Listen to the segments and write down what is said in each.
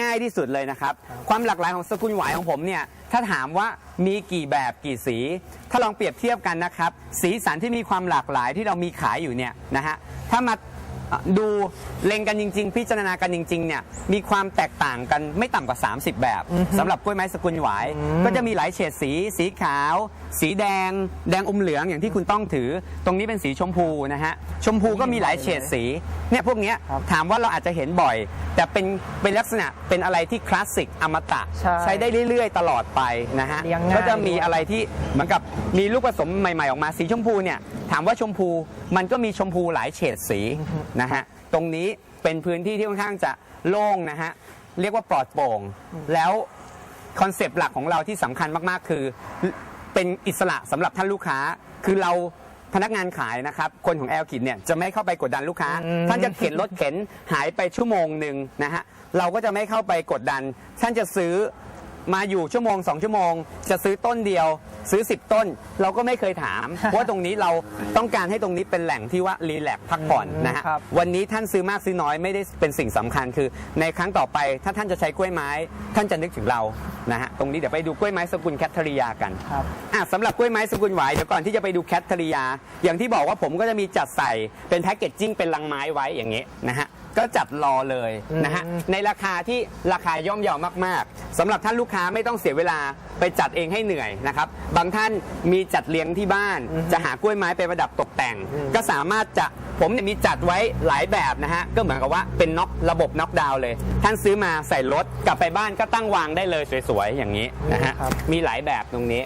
ง่ายที่สุดเลยนะครับ ความหลากหลายของสกุลหวายของผมเนี่ยถ้าถามว่ามีกี่แบบกี่สี ถ้าลองเปรียบเทียบกันนะครับ สีสันที่มีความหลากหลายที่เรามีขายอยู่เนี่ยนะฮะถ้ามาเอ่อ ดูเล็งกันจริง ๆ พิจารณากันจริงๆเนี่ยมีความแตกต่างกันไม่ต่ำกว่า 30 แบบสำหรับกล้วยไม้สกุลหวาย ก็จะมีหลายเฉดสี สีขาว สีแดง แดงอมเหลืองอย่างที่คุณต้องถือ ตรงนี้เป็นสีชมพูนะฮะชมพูก็มีหลายเฉดสีเนี่ยพวกเนี้ยครับถามว่าเราอาจจะเห็นบ่อย แต่เป็นเป็นลักษณะเป็นอะไรที่คลาสสิกอมตะใช่ได้เรื่อยๆ ตลอดไปนะฮะเลี้ยงง่ายก็จะมีอะไรที่เหมือนกับมีลูกผสมใหม่ๆออกมาสีชมพูเนี่ยถามว่าชมพูมันก็มีชมพูหลายเฉดสีนะฮะตรงนี้เป็นพื้นที่ที่ค่อนข้างจะโล่งนะฮะเรียกว่าปลอดโปร่ง แล้วคอนเซปต์หลักของเราที่สำคัญมากๆ คือเป็นอิสระสำหรับท่านลูกค้า คือเราพนักงานขายนะครับ คนของแอลคิดเนี่ยจะไม่เข้าไปกดดันลูกค้าอืมท่านจะเข็นรถเข็นหายไปชั่วโมงหนึ่งนะฮะ เราก็จะไม่เข้าไปกดดัน ท่านจะซื้อ มาอยู่ชั่วโมงสองชั่วโมง จะซื้อต้นเดียว ซื้อ 10 ต้น เราก็ไม่เคยถามเพราะว่าตรงนี้เราต้องการให้ตรงนี้เป็นแหล่งที่ว่ารีแลกซ์พักผ่อนนะฮะครับ วันนี้ท่านซื้อมากซื้อน้อยไม่ได้เป็นสิ่งสำคัญคือ ในครั้งต่อไปถ้าท่านจะใช้กล้วยไม้ ท่านจะนึกถึงเรานะฮะตรงนี้เดี๋ยวไปดูกล้วยไม้สกุลแคทเทอริยากัน ครับ อะสำหรับกล้วยไม้สกุลหวายเดี๋ยวก่อนที่จะไปดูแคทเทอริยา อย่างที่บอกว่าผมก็จะมีจัดใส่เป็นแพ็กเกจจิ้งเป็นลังไม้ไว้อย่างนี้นะฮะ ก็จัดรอเลยนะฮะอืมในราคาที่ราคาย่อมเยาวมากๆสำหรับท่านลูกค้าไม่ต้องเสียเวลาไปจัดเองให้เหนื่อยนะครับบางท่านมีจัดเลี้ยงที่บ้าน จะหากล้วยไม้ไปประดับตกแต่ง ก็สามารถจะผมเนี่ยมีจัดไว้หลายแบบนะฮะก็เหมือนกับว่าเป็นน็อกระบบน็อกดาวน์เลย ท่านซื้อมาใส่รถกลับไปบ้านก็ตั้งวางได้เลยสวยๆอย่างนี้นะฮะครับมีหลายแบบตรงนี้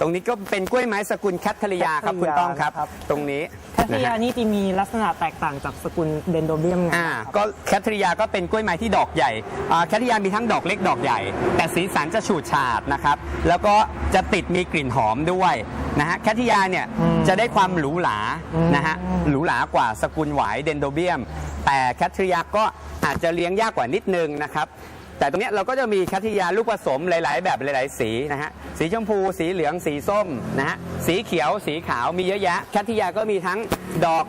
ตรงนี้ก็เป็นกล้วยไม้สกุลแคทเทอริยาครับแคทเทอริยาคุณต้องครับนะครับ ตรงนี้แคทเทอริยานะฮะนี่จะมีลักษณะแตกต่างจากสกุลเดนโดเบียมไงอ่าครับก็แคทเทอริยาก็เป็นกล้วยไม้ที่ดอกใหญ่อ่าแคทเทอริยามีทั้งดอกเล็กดอกใหญ่ แต่สีสันจะฉูดฉาดนะครับ แล้วก็จะติดมีกลิ่นหอมด้วยนะฮะแคทเทอริยาเนี่ยอืมจะได้ความหรูหราอืมนะฮะหรูหรากว่าสกุลหวายเดนโดเบียม แต่แคทเทอริยาก็อาจจะเลี้ยงยากกว่านิดนึงนะครับ แต่ตรงนี้เราก็จะมีแคทเทอริยาลูกผสมหลาย ๆ แบบหลาย ๆ สีนะฮะสีชมพู สีเหลืองสีส้มนะฮะสีเขียวสีขาวมีเยอะแยะแคทเทอริยาก็มีทั้งดอก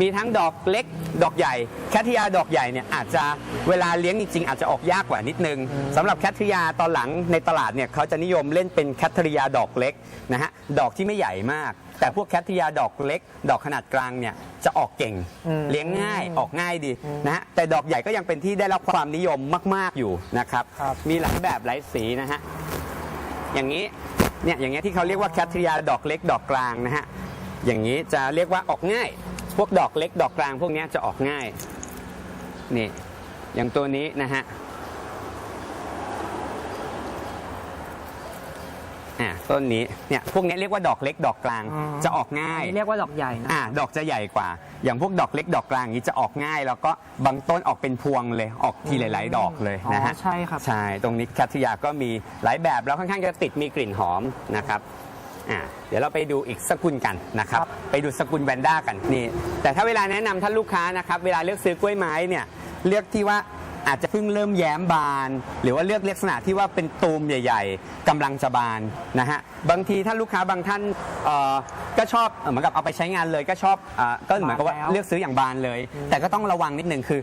มีทั้งดอกเล็กดอกใหญ่ แคทริยาดอกใหญ่เนี่ยอาจจะเวลาเลี้ยงจริงๆอาจจะออกยากกว่านิดนึงสำหรับแคทริยาตอนหลังในตลาดเนี่ยเขาจะนิยมเล่นเป็นแคทริยาดอกเล็กนะฮะดอกที่ไม่ใหญ่มาก แต่พวกแคทริยาดอกเล็ก ดอกขนาดกลางเนี่ยจะออกเก่งอืมเลี้ยงง่ายออกง่ายดีนะฮะแต่ดอกใหญ่ก็ยังเป็นที่ได้รับความนิยมมาก ๆอยู่นะครับครับมีหลายแบบหลายสีนะฮะอย่างนี้เนี่ยอย่างเงี้ยที่เขาเรียกว่าแคทริยาดอกเล็กดอกกลางนะฮะอย่างนี้จะเรียกว่าออกง่าย พวกดอกเล็กดอกกลางพวกเนี้ยจะออกง่าย นี่ อย่างตัวนี้นะฮะอ่าต้นนี้เนี่ยพวกเนี้ยเรียกว่าดอกเล็กดอกกลางอ๋อ จะออกง่ายอันนี้เรียกว่าดอกใหญ่นะ อ่าดอกจะใหญ่กว่า อย่างพวกดอกเล็กดอกกลางอย่างนี้จะออกง่าย แล้วก็บางต้นออกเป็นพวงเลยออกทีหลาย ๆ ดอกเลยนะฮะอ๋อใช่ครับ ใช่ตรงนี้แคทริยาก็มีหลายแบบแล้วค่อนข้างจะติดมีกลิ่นหอมนะครับ อ่าเดี๋ยวเราไปดูอีกสกุลกันนะครับครับ ไปดูสกุลแวนด้ากันนี่ แต่ถ้าเวลาแนะนำท่านลูกค้านะครับ เวลาเลือกซื้อกล้วยไม้เนี่ย เลือกที่ว่า อาจจะเพิ่งเริ่มแย้มบาน หรือว่าเลือกลักษณะที่ว่าเป็นตูมใหญ่ ๆกำลังจะบานนะฮะบางทีท่านลูกค้าบางท่านเอ่อก็ชอบเอ่อเหมือนกับเอาไปใช้งานเลยก็ชอบอ่าก็เหมือนกับว่าบานแล้ว เลือกซื้ออย่างบานเลย แต่ก็ต้องระวังนิดหนึ่งคือ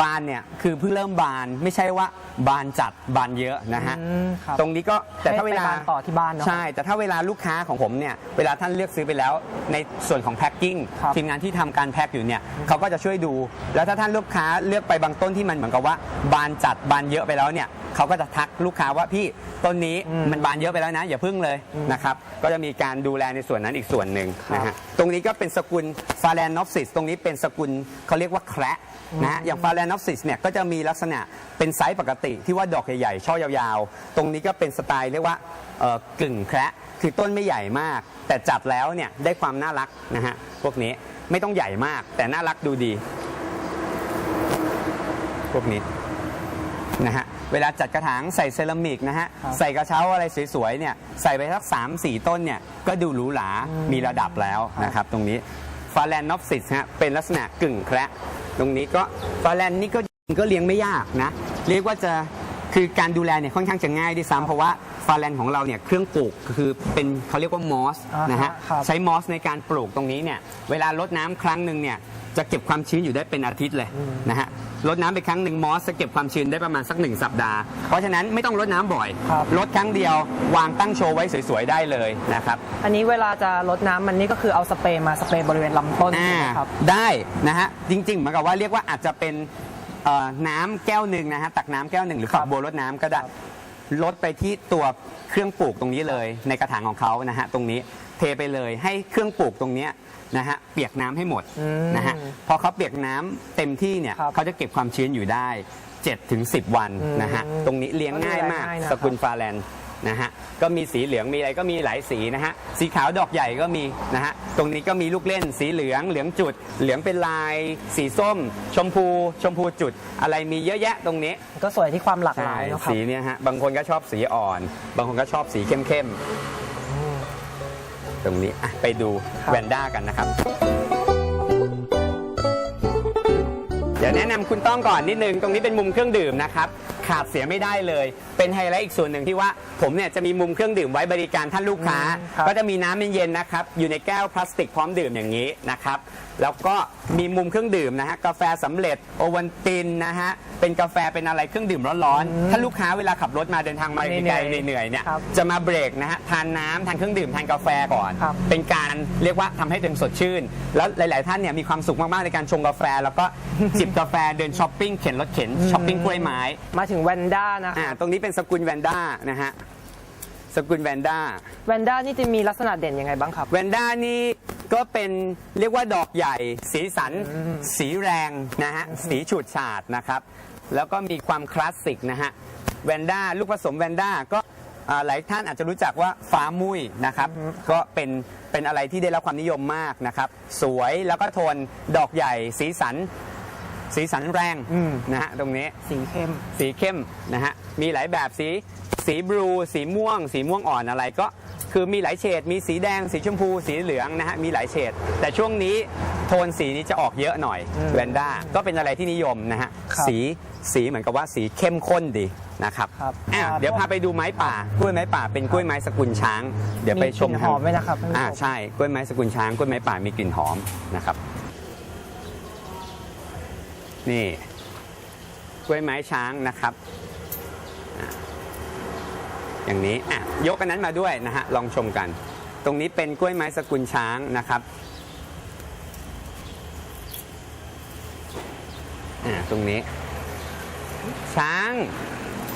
บานเนี่ยคือเพิ่งเริ่มบานไม่ใช่ว่าบานจัดบานเยอะนะฮะ อืมครับ ตรงนี้ก็แต่ถ้าเวลาให้ไปบานต่อที่บ้านเนอะใช่ แต่ถ้าเวลาลูกค้าของผมเนี่ยเวลาท่านเลือกซื้อไปแล้ว ในส่วนของแพ็คกิ้งครับทีมงานที่ทำการแพ็คอยู่เนี่ยเขาก็จะช่วยดู แล้วถ้าท่านลูกค้าเลือกไปบางต้นที่มันเหมือนกับว่าบานจัดบานเยอะไปแล้วเนี่ยเขาก็จะทักลูกค้าว่าพี่ต้นนี้อืมมันบานเยอะไปแล้วนะ อย่าพึ่งเลยนะครับก็จะมีการดูแลในส่วนนั้นอีกส่วนหนึ่งครับนะฮะตรงนี้ก็เป็นสกุลฟาแลนนอฟซิสตรงนี้เป็นสกุลเขาเรียกว่าแคระนะฮะอย่างฟาแลนนอฟซิสเนี่ยก็จะมีลักษณะเป็นไซส์ปกติที่ว่าดอกใหญ่ๆช่อยาวๆ ตรงนี้ก็เป็นสไตล์เรียกว่าเอ่อกึ่งแคระคือต้นไม่ใหญ่มาก แต่จัดแล้วเนี่ยได้ความน่ารักนะฮะพวกนี้ไม่ต้องใหญ่มากแต่น่ารักดูดี พวกนี้นะฮะเวลาจัดกระถางใส่เซรามิกนะฮะครับใส่กระเช้าอะไรสวยๆเนี่ยใส่ไปสัก3 4 ต้นเนี่ยก็ดูหรูหรา มีระดับแล้วนะครับตรงนี้ฟาแลนนอฟซิสฮะเป็นลักษณะกึ่งแคระตรงนี้ก็ฟาแลนนี่ก็ก็เลี้ยงไม่ยากนะ เรียกว่าจะ คือการดูแลเนี่ยค่อนข้างจะง่ายด้วยซ้ำเพราะว่าฟาแลนของเราเนี่ยเครื่องปลูกคือเป็นเขาเรียกว่ามอสอ่าฮะนะฮะครับใช้มอสในการปลูกตรงนี้เนี่ยเวลารดน้ำครั้งหนึ่งเนี่ยจะเก็บความชื้นอยู่ได้เป็นอาทิตย์เลยนะฮะรดน้ำไปครั้งหนึ่งมอสจะเก็บความชื้นได้ประมาณสักหนึ่งสัปดาห์ เพราะฉะนั้นไม่ต้องรดน้ำบ่อยครับ รดครั้งเดียววางตั้งโชว์ไว้สวยๆได้เลยนะครับ อันนี้เวลาจะลดน้ำมันนี่ก็คือเอาสเปรย์มาสเปรย์บริเวณลำต้นใช่อ่าไหมครับ ได้นะฮะจริงๆเหมือนกับว่าเรียกว่าอาจจะเป็น เอ่อน้ำแก้วหนึ่งนะฮะตักน้ำแก้วหนึ่งหรือครัฝับกบัวรดน้ำก็ได้ลดไปที่ตัวเครื่องปลูกตรงนี้เลย ในกระถางของเขานะฮะตรงนี้เทไปเลยให้เครื่องปลูกตรงเนี้ยนะฮะเปียกน้ำให้หมดอืมนะฮะพอเขาเปียกน้ำเต็มที่เนี่ยครับเขาจะเก็บความชื้นอยู่ได้7ถึง10 วันอืมนะฮะตรงนี้เลี้ยงง่ายมากก็ดูแลง่ายนะครับสกุลฟาแลนด์ นะฮะก็มีสีเหลืองมีอะไรก็มีหลายสีนะฮะสีขาวดอกใหญ่ก็มีนะฮะตรงนี้ก็มีลูกเล่นสีเหลืองเหลืองจุด เหลืองเป็นลาย สีส้ม ชมพู ชมพูจุด อะไรมีเยอะแยะตรงนี้ ก็สวยที่ความหลากหใช่ลายเนอะครับ สีเนี่ยฮะบางคนก็ชอบสีอ่อน บางคนก็ชอบสีเข้มๆตรงนี้อะไปดูครับ แวนด้ากันนะครับ เดี๋ยวแนะนำคุณต้องก่อนนิดนึง ตรงนี้เป็นมุมเครื่องดื่มนะครับ ขาดเสียไม่ได้เลย เป็นไฮไลท์อีกส่วนหนึ่งที่ว่าผมเนี่ยจะมีมุมเครื่องดื่มไว้บริการท่านลูกค้าอืมครับ ก็จะมีน้ำเย็นๆนะครับอยู่ในแก้วพลาสติกพร้อมดื่มอย่างนี้นะครับแล้วก็มีมุมเครื่องดื่มนะฮะกาแฟสำเร็จโอวัลตินนะฮะเป็นกาแฟเป็นอะไรเครื่องดื่มร้อนๆถ้าลูกค้าเวลาขับรถมาเดินทางมาไกลๆเหนื่อยๆเนี่ยครับจะมาเบรกนะฮะทานน้ำทานเครื่องดื่มทานกาแฟก่อน ครับ เป็นการเรียกว่าทำให้ตัวเองสดชื่น แล้วหลาย ๆ ท่านเนี่ยมีความสุขมากๆในการชงกาแฟ แล้วก็ จิบกาแฟเดินช้อปปิ้งเข็นรถเข็นช้อปปิ้งกล้วยไม้ มาถึงแวนด้านะอ่าตรงนี้เป็นสกุลแวนด้านะฮะสกุลแวนด้า แวนด้านี่จะมีลักษณะเด่นยังไงบ้างครับ แวนด้านี่ก็เป็นเรียกว่าดอกใหญ่ สีสัน สีแรงนะฮะสีฉูดฉาดนะครับ แล้วก็มีความคลาสสิกนะฮะแวนด้าลูกผสมแวนด้าก็อ่าหลายท่านอาจจะรู้จักว่าฟ้ามุ้ยนะครับ ก็เป็นเป็นอะไรที่ได้รับความนิยมมากนะครับ สวยแล้วก็โทนดอกใหญ่ สีสัน สีสันแรงอืม นะฮะตรงนี้สีเข้ม สีเข้มนะฮะมีหลายแบบสีสีบลูสีม่วง สีม่วงอ่อนอะไรก็คือมีหลายเฉดมีสีแดง สีชมพู สีเหลืองนะฮะมีหลายเฉดแต่ช่วงนี้โทนสีนี้จะออกเยอะหน่อยอืมแวนด้าก็เป็นอะไรที่นิยมนะฮะครับสีสีเหมือนกับว่าสีเข้มข้นดีนะครับครับอะอ่าเดี๋ยวพาไปดูไม้ป่ากล้วยไม้ป่าเป็นกล้วยไม้สกุลช้าง เดี๋ยวไปชมกลิ่นหอมไหมนะครับท่านผู้ชมอ่าใช่กล้วยไม้สกุลช้างกล้วยไม้ป่ามีกลิ่นหอมนะครับ นี่กล้วยไม้ช้างนะครับ อย่างนี้อะยกอันนั้นมาด้วยนะฮะลองชมกัน ตรงนี้เป็นกล้วยไม้สกุลช้างนะครับอะตรงนี้ ช้าง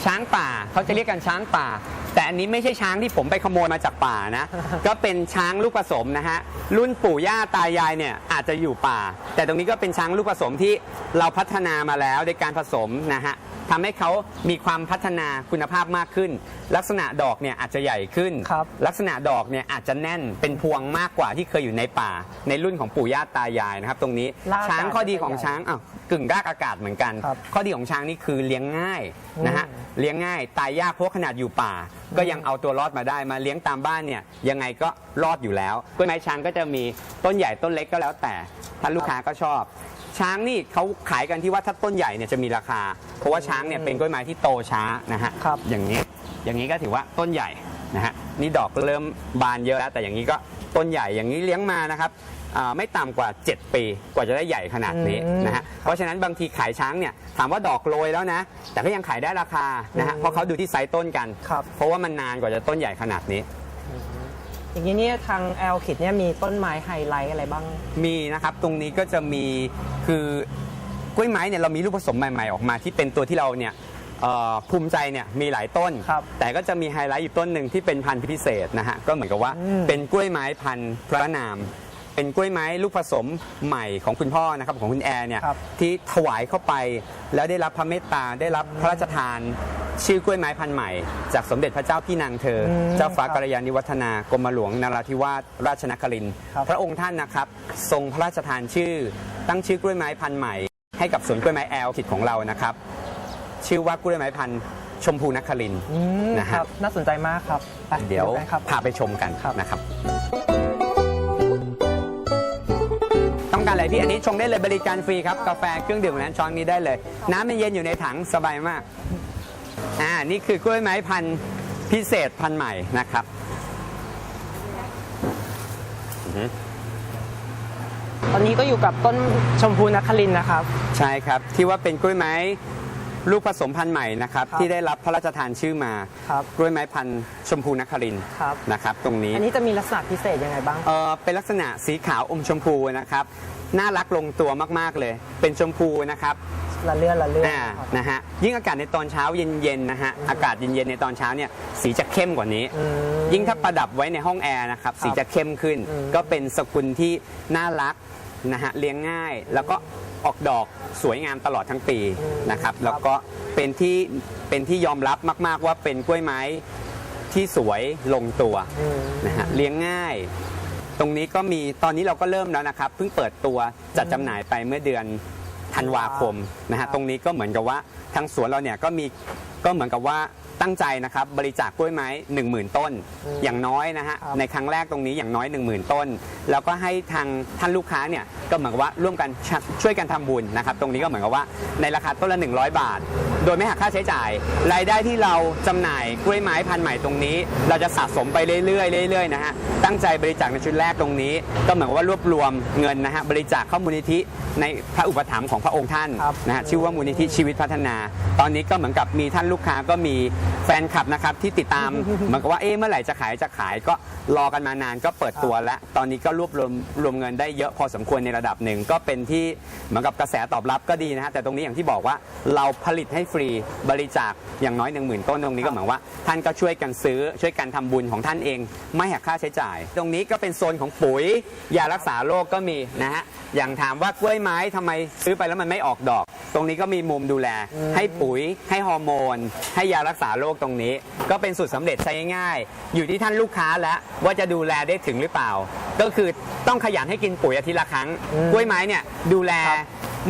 ช้างป่าเขาจะเรียกกันช้างป่า แต่อันนี้ไม่ใช่ช้างที่ผมไปขโมยมาจากป่านะ ก็เป็นช้างลูกผสมนะฮะ รุ่นปู่ย่าตายายเนี่ยอาจจะอยู่ป่า แต่ตรงนี้ก็เป็นช้างลูกผสมที่เราพัฒนามาแล้วในการผสมนะฮะ ทำให้เขามีความพัฒนาคุณภาพมากขึ้น ลักษณะดอกเนี่ยอาจจะใหญ่ขึ้น ครับลักษณะดอกเนี่ยอาจจะแน่นเป็นพวงมากกว่าที่เคยอยู่ในป่า ในรุ่นของปู่ย่าตายายนะครับ ตรงนี้รากอากาศช้างข้อดีของจะใหญ่ช้างอ้าวกึ่งรากอากาศเหมือนกัน ครับข้อดีของช้างนี่คือเลี้ยงง่ายนะฮะอืม เลี้ยงง่ายตายยากเพราะขนาดอยู่ป่า ก็ยังเอาตัวรอดมาได้มาเลี้ยงตามบ้านเนี่ยยังไงก็รอดอยู่แล้วกล้วยไม้ช้างก็จะมีต้นใหญ่ต้นเล็กก็แล้วแต่ท่านลูกค้าก็ชอบ ช้างนี่เขาขายกันที่ว่าถ้าต้นใหญ่เนี่ยจะมีราคา เพราะว่าช้างเนี่ยเป็นกล้วยไม้ที่โตช้านะฮะครับ อย่างนี้อย่างนี้ก็ถือว่าต้นใหญ่นะฮะนี่ดอกเริ่มบานเยอะแล้ว แต่อย่างนี้ก็ต้นใหญ่อย่างนี้เลี้ยงมานะครับอ่าไม่ต่ำกว่า 7 ปีกว่าจะได้ใหญ่ขนาดนี้อืมนะฮะเพราะฉะนั้นบางทีขายช้างเนี่ยถามว่าดอกโรยแล้วนะ แต่ก็ยังขายได้ราคานะฮะอืมเพราะเขาดูที่ไซส์ต้นกัน ครับ เพราะว่ามันนานกว่าจะต้นใหญ่ขนาดนี้ อย่างนี้เนี่ยทางแอลคิดเนี่ยมีต้นไม้ไฮไลท์อะไรบ้าง มีนะครับ ตรงนี้ก็จะมีคือกล้วยไม้เนี่ยเรามีลูกผสมใหม่ๆออกมา ที่เป็นตัวที่เราเนี่ยเอ่อภูมิใจเนี่ยมีหลายต้น ครับแต่ก็จะมีไฮไลท์อยู่ต้นหนึ่งที่เป็นพันธุ์พิเศษนะฮะก็เหมือนกับว่าอืม เป็นกล้วยไม้พันธุ์พระนาม เป็นกล้วยไม้ลูกผสมใหม่ของคุณพ่อนะครับของคุณแอร์เนี่ยครับที่ถวายเข้าไปแล้วได้รับพระเมตตาได้รับพระราชทาน ชื่อกล้วยไม้พันธุ์ใหม่ จากสมเด็จพระเจ้าพี่นางเธออมเจ้าฟ้าครับกรยานิวัฒนากรมหลวงนราธิวาสราชนครินทร์ครับพระองค์ท่านนะครับ ทรงพระราชทานชื่อ ตั้งชื่อกล้วยไม้พันธุ์ใหม่ ให้กับสวนกล้วยไม้แอลคิดของเรานะครับ ชื่อว่ากล้วยไม้พันธุ์ชมพูนครินทร์อืมนะคฮะรับน่าสนใจมากครับไปเดี๋ยวกันครับ พาไปชมกันครับ นะครับ ต้องการอะไรพี่อันนี้ชงได้เลยบริการฟรีครับ กาแฟเครื่องดื่มนั้นช้อนนี้ได้เลย น้ำมันเย็นอยู่ในถังสบายมาก อ่านี่คือกล้วยไม้พันธุ์พิเศษพันธุ์ใหม่นะครับอือฮึตอนนี้ก็อยู่กับต้นชมพูนครินทร์นะครับ ใช่ครับที่ว่าเป็นกล้วยไม้ ลูกผสมพันธุ์ใหม่นะครับครับที่ได้รับพระราชทานชื่อมาครับ กล้วยไม้พันธุ์ชมพูนครินทร์ครับนะครับตรงนี้ อันนี้จะมีลักษณะพิเศษยังไงบ้าง เออเป็นลักษณะสีขาวอมชมพูนะครับ น่ารักลงตัวมาก ๆ เลย เป็นชมพูนะครับละเลื่อนละเลื่อนอ่าครับ นะฮะ ยิ่งอากาศในตอนเช้าเย็นๆนะฮะ อากาศเย็นๆในตอนเช้าเนี่ย สีจะเข้มกว่านี้อืมยิ่งถ้าประดับไว้ในห้องแอร์นะครับ สีจะเข้มขึ้นอืมก็เป็นสกุลที่น่ารักนะฮะ เลี้ยงง่าย แล้วก็ ออกดอกสวยงามตลอดทั้งปีนะครับ แล้วก็เป็นที่เป็นที่ยอมรับมาก ๆ ว่าเป็นกล้วยไม้ที่สวยลงตัวอืมนะฮะเลี้ยงง่าย ตรงนี้ก็มีตอนนี้เราก็เริ่มแล้วนะครับ เพิ่งเปิดตัวจัดจำหน่ายไปเมื่อเดือนธันวาคมนะครัฮะบตรงนี้ก็เหมือนกับว่าทางสวนเราเนี่ยก็มี ก็เหมือนกับว่าตั้งใจนะครับบริจาคกล้วยไม้ 1 0,000 ต้น อย่างน้อยนะฮะครับในครั้งแรกตรงนี้อย่างน้อย 1 0,000 ต้น แล้วก็ให้ทางท่านลูกค้าเนี่ยก็เหมือนกับว่าร่วมกันชช่วยกันทำบุญนะครับตรงนี้ก็เหมือนกับว่าในราคาต้นละ 100 บาท โดยไม่หักค่าใช้จ่าย รายได้ที่เราจำหน่ายกล้วยไม้พันธุ์ใหม่ตรงนี้ เราจะสะสมไปเรื่อยๆเรื่อยๆนะฮะตั้งใจบริจาคในชุดแรกตรงนี้ ก็เหมือนกับว่ารวบรวมเงินนะฮะบริจาคเข้ามูลนิธิในพระอุปถัมภ์ของพระองค์ท่านครับนะฮะชื่อว่ามูลนิธิชีวิตพัฒนา ตอนนี้ก็เหมือนกับมีท่านลูกค้าก็มีแฟนคลับนะครับที่ติดตาม เหมือนกับว่าเอ๊ะเมื่อไหร่จะขายจะขายก็รอกันมานานก็เปิดตัวแล้ว ตอนนี้ก็รวบรวมรวมเงินได้เยอะพอสมควรในระดับหนึ่ง ก็เป็นที่เหมือนกับกระแสตอบรับก็ดีนะฮะแต่ตรงนี้อย่างที่บอกว่าเราผลิตให้ฟรีบริจาคอย่างน้อย 1 0,000 ต้นตรงนี้ก็เหมือนว่า ท่านก็ช่วยกันซื้อช่วยกันทำบุญของท่านเอง ไม่หักค่าใช้จ่าย ตรงนี้ก็เป็นโซนของปุ๋ยยารักษาโรคก็มีนะฮะอย่างถามว่ากล้วยไม้ทำไมซื้อไปแล้วมันไม่ออกดอก ตรงนี้ก็มีมุมดูแลให้ปุ๋ยให้ฮอร์โมนให้ยารักษาโรคตรงนี้ ก็เป็นสูตรสำเร็จใช้ง่ายๆอยู่ที่ท่านลูกค้าแล้วว่าจะดูแลได้ถึงหรือเปล่า ก็คือต้องขยันให้กินปุ๋ยอาทิตย์ละครั้งกล้วยไม้เนี่ยดูแล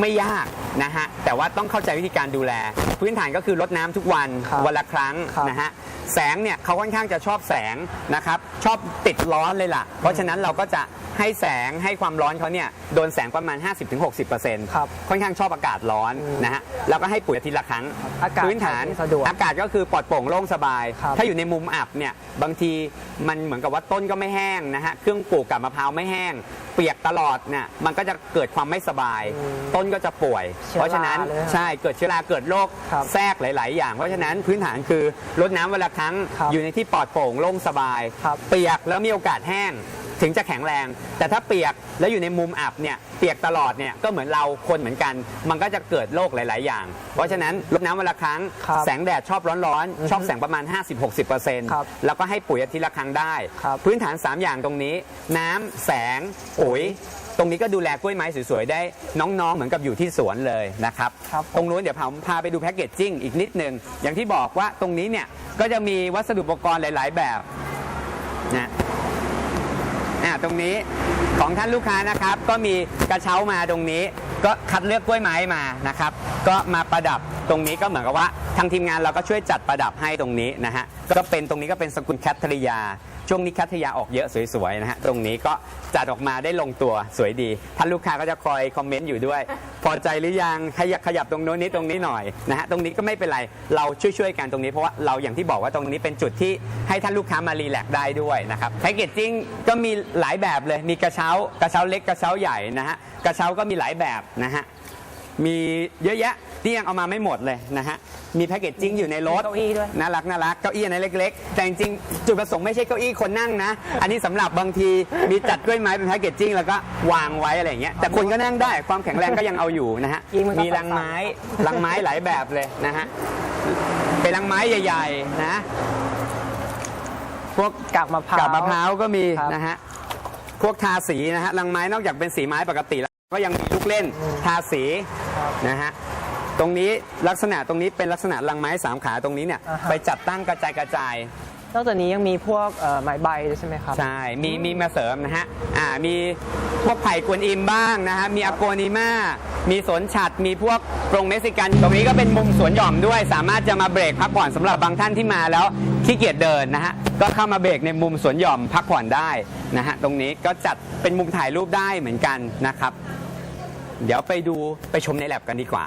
ไม่ยากนะฮะแต่ว่าต้องเข้าใจวิธีการดูแล พื้นฐานก็คือรดน้ำทุกวันครับวันละครั้งครับนะฮะแสงเนี่ยเขาค่อนข้างจะชอบแสงนะครับชอบติดร้อนเลยล่ะ เพราะฉะนั้นเราก็จะ ให้แสงให้ความร้อนเขาเนี่ยโดนแสงประมาณ 50-60%ครับค่อนข้างชอบอากาศร้อนนะฮะแล้วก็ให้ปุ๋ยอาทิตย์ละครั้งอากาศพื้นฐานสะดวกอากาศก็คือปลอดโปร่งโล่งสบายครับถ้าอยู่ในมุมอับเนี่ยบางทีมันเหมือนกับว่าต้นก็ไม่แห้งนะฮะเครื่องปลูกกับมะพร้าวไม่แห้ง เปียกตลอดเนี่ยมันก็จะเกิดความไม่สบาย ต้นก็จะป่วยเชื้อราเพราะฉะนั้นเลยนะใช่เกิดเชื้อราเกิดโรคครับแทรกหลาย ๆ อย่าง เพราะฉะนั้นพื้นฐานคือรดน้ำวันละครั้งครับอยู่ในที่ปลอดโปร่งโล่งสบายครับเปียกแล้วมีโอกาสแห้ง ถึงจะแข็งแรง แต่ถ้าเปียกแล้วอยู่ในมุมอับเนี่ยเปียกตลอดเนี่ยก็เหมือนเราคนเหมือนกัน มันก็จะเกิดโรคหลาย ๆ อย่าง เพราะฉะนั้นรดน้ำวันละครั้ง ครับแสงแดดชอบร้อนๆชอบแสงประมาณ50-60%ครับแล้วก็ให้ปุ๋ยอาทิตย์ละครั้งได้ ครับ พื้นฐาน 3 อย่างตรงนี้ น้ำแสงปุ๋ย ตรงนี้ก็ดูแลกล้วยไม้สวยๆได้น้องๆ เหมือนกับอยู่ที่สวนเลยนะครับ ครับตรงนู้นเดี๋ยวผมพาไปดูแพ็กเกจจิ้งอีกนิดนึง อย่างที่บอกว่าตรงนี้เนี่ยก็จะมีวัสดุอุปกรณ์หลาย ๆ แบบนะ อ่าตรงนี้ของท่านลูกค้านะครับ ก็มีกระเช้ามาตรงนี้ ก็คัดเลือกกล้วยไม้มานะครับ ก็มาประดับตรงนี้ก็เหมือนกับว่า ทางทีมงานเราก็ช่วยจัดประดับให้ตรงนี้นะฮะก็เป็นตรงนี้ก็เป็นสกุลแคทริยา ช่วงนี้แคทยาออกเยอะสวยๆนะฮะตรงนี้ก็จัดออกมาได้ลงตัวสวยดีท่านลูกค้าก็จะคอยคอมเมนต์อยู่ด้วย พอใจหรือยังขยับขยับตรงโน้นนี้ตรงนี้หน่อยนะฮะตรงนี้ก็ไม่เป็นไรเราช่วยๆกันตรงนี้เพราะว่าเราอย่างที่บอกว่าตรงนี้เป็นจุดที่ให้ท่านลูกค้ามารีแลกซ์ได้ด้วยนะครับแพคเกจจิ้งก็มีหลายแบบเลยมีกระเช้ากระเช้าเล็กกระเช้าใหญ่นะฮะกระเช้าก็มีหลายแบบนะฮะ มีเยอะแยะที่ยังเอามาไม่หมดเลยนะฮะ มีแพคเกจจิ้งอยู่ในรถ มีเก้าอี้ด้วย น่ารักน่ารัก เก้าอี้อันนั้นเล็ก ๆ แต่จริงๆจุดประสงค์ไม่ใช่เก้าอี้คนนั่งนะ อันนี้สำหรับบางทีมีจัดกล้วยไม้เป็นแพคเกจจิ้งแล้วก็วางไว้อะไรอย่างเงี้ย แต่คนก็นั่งได้ ความแข็งแรงก็ยังเอาอยู่นะฮะจริงมันก็ มีลังไม้ลังไม้หลายแบบเลยนะฮะ เป็นลังไม้ใหญ่ๆนะ พวก กากมะพร้าวกับมะพร้าวก็มีครับนะฮะ พวกทาสีนะฮะลังไม้นอกจากเป็นสีไม้ปกติแล้ว ก็ยังมีลูกเล่นทาสีครับ นะฮะตรงนี้ลักษณะตรงนี้เป็นลักษณะลังไม้สามขาตรงนี้เนี่ยอ่าฮะ ไปจัดตั้งกระจายกระจาย นอกจากนี้ยังมีพวกเอ่อไม้ใบด้วยใช่ไหมครับ ใช่ มีมีมาเสริมนะฮะ อ่า มีพวกไผ่กวนอิมบ้างนะฮะ มีอโกนิมา มีสวนฉัด มีพวกกรงเม็กซิกัน ตรงนี้ก็เป็นมุมสวนหย่อมด้วย สามารถจะมาเบรกพักผ่อนสำหรับบางท่านที่มาแล้วขี้เกียจเดินนะฮะ ก็เข้ามาเบรกในมุมสวนหย่อมพักผ่อนได้นะฮะ ตรงนี้ก็จัดเป็นมุมถ่ายรูปได้เหมือนกันนะครับ เดี๋ยวไปดูไปชมในแลบกันดีกว่า